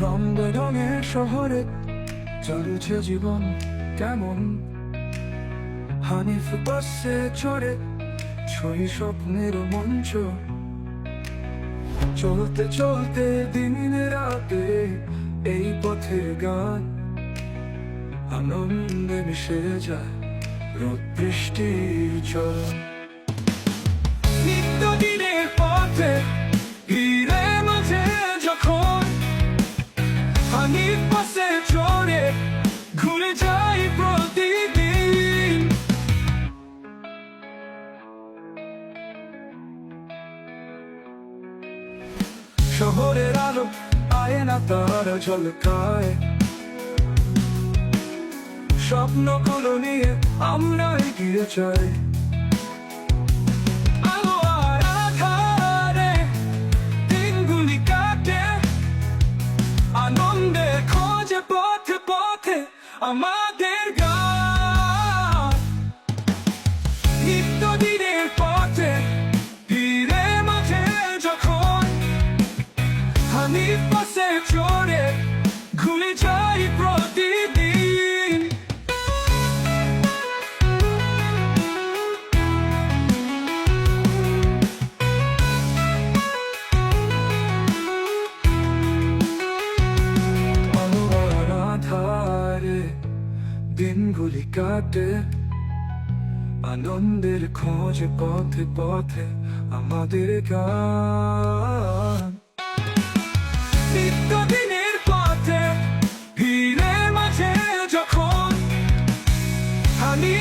রং বেরঙের শহরে চলছে জীবন কেমন? হানিফ বাসে চড়ে ছই স্বপ্নের মঞ্চ। চলতে চলতে দিন রাতে এই পথের গান। আনন্দে মিশে যায় রোদ বৃষ্টির চল পাশে চড়ে ঘুরে যাই প্রতিদিন। শহরের আলো আয় না তার ঝলকায়। স্বপ্নগুলো নিয়ে আমরা এগিয়ে যাই আমাদের গান রাত্রি কাটে আনন্দের খোঁজে পথে পথে আমাদের গান। নিত্যদিনের পথে ভিড়ের মাঝে যখন হানি